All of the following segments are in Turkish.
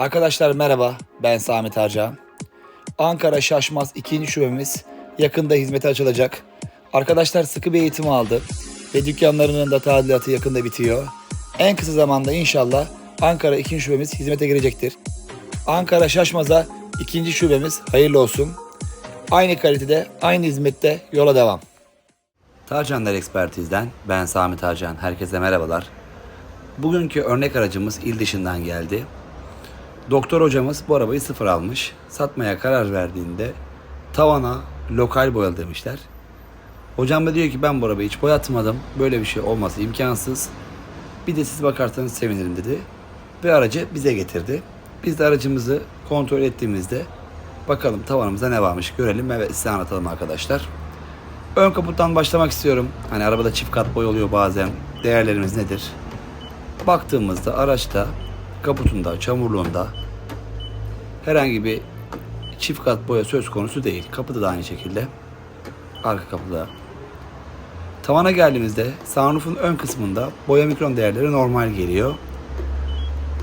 Arkadaşlar merhaba, ben Sami Tarcan. Ankara Şaşmaz 2. şubemiz yakında hizmete açılacak. Arkadaşlar sıkı bir eğitim aldı ve dükkanlarının da tadilatı yakında bitiyor. En kısa zamanda inşallah Ankara 2. şubemiz hizmete girecektir. Ankara Şaşmaz'a 2. şubemiz hayırlı olsun. Aynı kalitede, aynı hizmette yola devam. Tarcanlar Ekspertiz'den ben Sami Tarcan. Herkese merhabalar. Bugünkü örnek aracımız il dışından geldi. Doktor hocamız bu arabayı sıfır almış. Satmaya karar verdiğinde tavana lokal boyalı demişler. Hocam da diyor ki ben bu arabayı hiç boyatmadım. Böyle bir şey olması imkansız. Bir de siz bakarsanız sevinirim dedi. Ve aracı bize getirdi. Biz de aracımızı kontrol ettiğimizde bakalım tavanımızda ne varmış görelim ve size anlatalım arkadaşlar. Ön kaputtan başlamak istiyorum. Hani arabada çift kat boy oluyor bazen. Değerlerimiz nedir? Baktığımızda araçta kaputunda, çamurluğunda herhangi bir çift kat boya söz konusu değil. Kapıda da aynı şekilde. Arka kapıda. Tavana geldiğimizde sunroof'un ön kısmında boya mikron değerleri normal geliyor.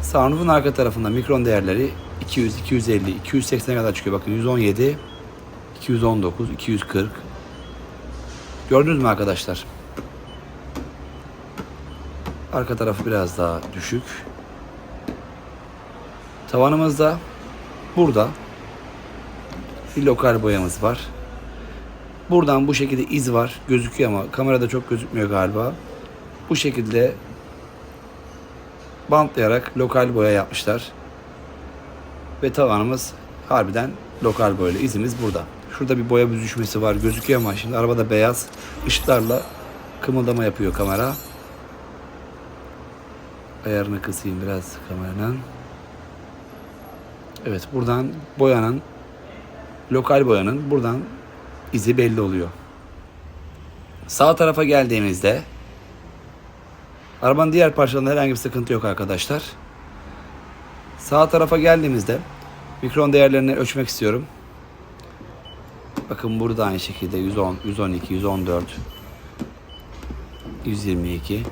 Sunroof'un arka tarafında mikron değerleri 200, 250, 280'e kadar çıkıyor. Bakın 117, 219, 240, Gördünüz mü arkadaşlar? Arka tarafı biraz daha düşük. Tavanımızda burada bir lokal boyamız var. Buradan bu şekilde iz var. Gözüküyor ama kamerada çok gözükmüyor galiba. Bu şekilde bantlayarak lokal boya yapmışlar. Ve tavanımız harbiden lokal boyalı. İzimiz burada. Şurada bir boya büzüşmesi var. Gözüküyor ama şimdi arabada beyaz ışıklarla kımıldama yapıyor kamera. Ayarını kısayım biraz kameranın. Evet buradan boyanın lokal boyanın buradan izi belli oluyor. Sağ tarafa geldiğimizde arabanın diğer parçalarında herhangi bir sıkıntı yok arkadaşlar. Sağ tarafa geldiğimizde mikron değerlerini ölçmek istiyorum. Bakın burada aynı şekilde 110, 112, 114, 122.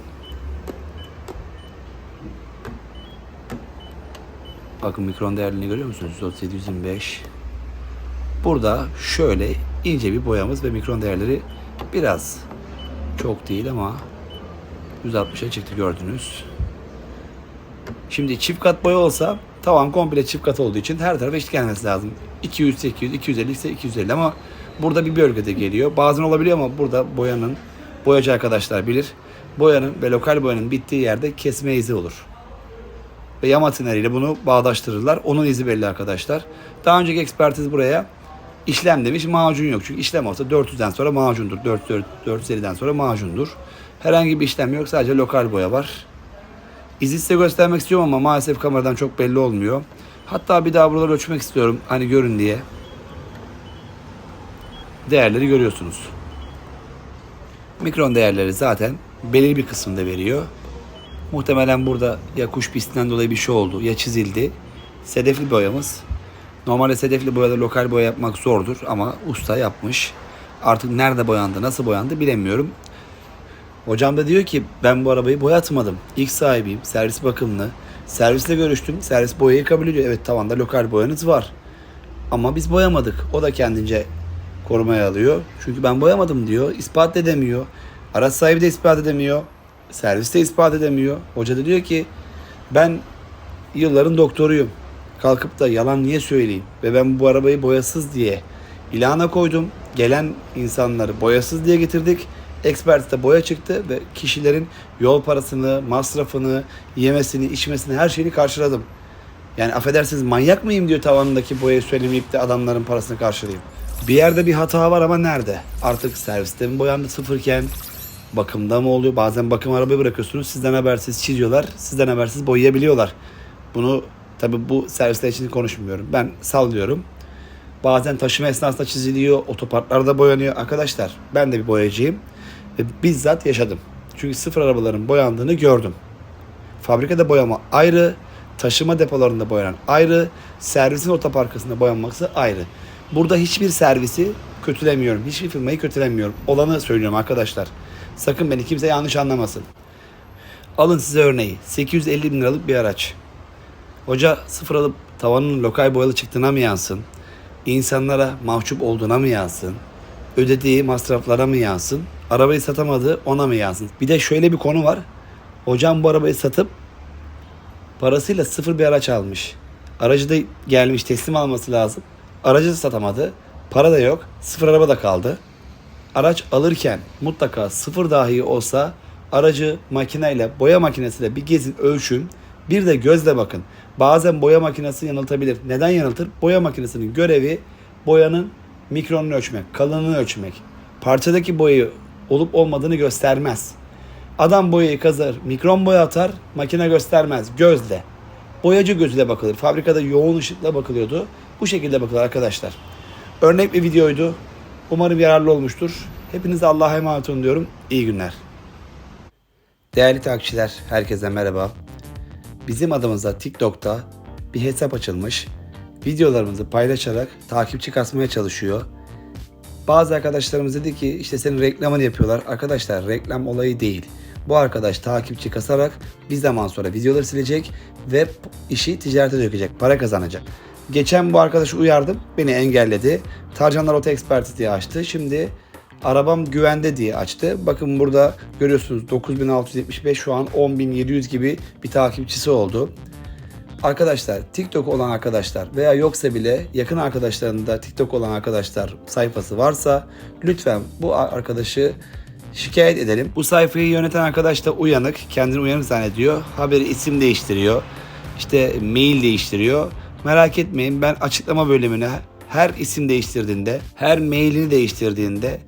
Bakın mikron değerlerini görüyor musunuz? 137, 125. Burada şöyle ince bir boyamız ve mikron değerleri biraz çok değil ama 160'a çıktı gördünüz. Şimdi çift kat boya olsa tavan komple çift kat olduğu için her tarafa eşit gelmesi lazım. 200, 800, 250 ise 250 ama burada bir bölgede geliyor. Bazen olabiliyor ama burada boyanın, boyacı arkadaşlar bilir. Boyanın ve lokal boyanın bittiği yerde kesme izi olur. Ve yama tineriyle bunu bağdaştırırlar. Onun izi belli arkadaşlar. Daha önceki ekspertiz buraya işlem demiş macun yok. Çünkü işlem olsa 400'den sonra macundur. 400, 450'den sonra macundur. Herhangi bir işlem yok. Sadece lokal boya var. İzi size göstermek istiyorum ama maalesef kameradan çok belli olmuyor. Hatta bir daha buraları ölçmek istiyorum. Hani görün diye. Değerleri görüyorsunuz. Mikron değerleri zaten belirli bir kısımda veriyor. Muhtemelen burada ya kuş pistinden dolayı bir şey oldu ya çizildi. Sedefli boyamız. Normalde sedefli boyada lokal boya yapmak zordur ama usta yapmış. Artık nerede boyandı, nasıl boyandı bilemiyorum. Hocam da diyor ki ben bu arabayı boyatmadım. İlk sahibiyim. Servis bakımlı. Servisle görüştüm. Servis boyayı kabul ediyor. Evet tavanda lokal boyanız var. Ama biz boyamadık. O da kendince korumaya alıyor. Çünkü ben boyamadım diyor. İspat edemiyor. Araç sahibi de ispat edemiyor. Servis de ispat edemiyor. Hoca da diyor ki ben yılların doktoruyum. Kalkıp da yalan niye söyleyeyim? Ve ben bu arabayı boyasız diye ilana koydum. Gelen insanları boyasız diye getirdik. Ekspertiste boya çıktı ve kişilerin yol parasını, masrafını, yemesini, içmesini her şeyini karşıladım. Yani affedersiniz manyak mıyım diyor tavanındaki boyayı söylemeyip de adamların parasını karşılayayım. Bir yerde bir hata var ama nerede? Artık serviste mi boyandı sıfırken? Bakımda mı oluyor? Bazen bakım arabayı bırakıyorsunuz. Sizden habersiz çiziyorlar. Sizden habersiz boyayabiliyorlar. Bunu tabi bu servisler için konuşmuyorum. Ben sallıyorum. Bazen taşıma esnasında çiziliyor. Otoparklarda boyanıyor. Arkadaşlar ben de bir boyacıyım. Ve bizzat yaşadım. Çünkü sıfır arabaların boyandığını gördüm. Fabrikada boyama ayrı, taşıma depolarında boyanan ayrı, servisin otoparkasında boyanması ayrı. Burada hiçbir servisi kötülemiyorum. Hiçbir firmayı kötülemiyorum. Olanı söylüyorum arkadaşlar. Sakın beni kimse yanlış anlamasın. Alın size örneği. 850 bin liralık bir araç. Hoca sıfır alıp tavanın lokal boyalı çıktığına mı yansın? İnsanlara mahcup olduğuna mı yansın? Ödediği masraflara mı yansın? Arabayı satamadı ona mı yansın? Bir de şöyle bir konu var. Hocam bu arabayı satıp parasıyla sıfır bir araç almış. Aracı da gelmiş teslim alması lazım. Aracı da satamadı. Para da yok. Sıfır araba da kaldı. Araç alırken mutlaka sıfır dahi olsa aracı makineyle, boya makinesiyle bir gezin, ölçün. Bir de gözle bakın. Bazen boya makinesi yanıltabilir. Neden yanıltır? Boya makinesinin görevi boyanın mikronunu ölçmek, kalınlığını ölçmek. Parçadaki boyayı olup olmadığını göstermez. Adam boyayı kazar, mikron boya atar, makine göstermez, gözle. Boyacı gözüyle bakılır. Fabrikada yoğun ışıkla bakılıyordu. Bu şekilde bakılır arkadaşlar. Örnek bir videoydu. Umarım yararlı olmuştur. Hepinize Allah'a emanet olun diyorum. İyi günler. Değerli takipçiler, herkese merhaba. Bizim adımıza TikTok'ta bir hesap açılmış. Videolarımızı paylaşarak takipçi kasmaya çalışıyor. Bazı arkadaşlarımız dedi ki işte senin reklamını yapıyorlar. Arkadaşlar reklam olayı değil. Bu arkadaş takipçi kasarak bir zaman sonra videoları silecek ve işi ticarete dökecek, para kazanacak. Geçen bu arkadaşı uyardım, beni engelledi. Tarcanlar Oto Expertise diye açtı. Şimdi arabam güvende diye açtı. Bakın burada görüyorsunuz 9675 şu an 10700 gibi bir takipçisi oldu. Arkadaşlar TikTok olan arkadaşlar veya yoksa bile yakın arkadaşlarında TikTok olan arkadaşlar sayfası varsa lütfen bu arkadaşı şikayet edelim. Bu sayfayı yöneten arkadaş da uyanık, kendini uyanık zannediyor. Haberi isim değiştiriyor. işte mail değiştiriyor. Merak etmeyin ben açıklama bölümüne her isim değiştirdiğinde, her mailini değiştirdiğinde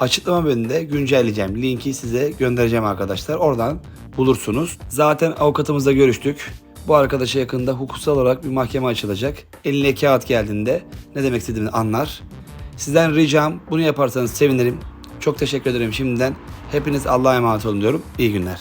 açıklama bölümünde güncelleyeceğim. Linki size göndereceğim arkadaşlar. Oradan bulursunuz. Zaten avukatımızla görüştük. Bu arkadaşa yakında hukuksal olarak bir mahkeme açılacak. Eline kağıt geldiğinde ne demek istediğini anlar. Sizden ricam bunu yaparsanız sevinirim. Çok teşekkür ederim şimdiden. Hepiniz Allah'a emanet olun diyorum. İyi günler.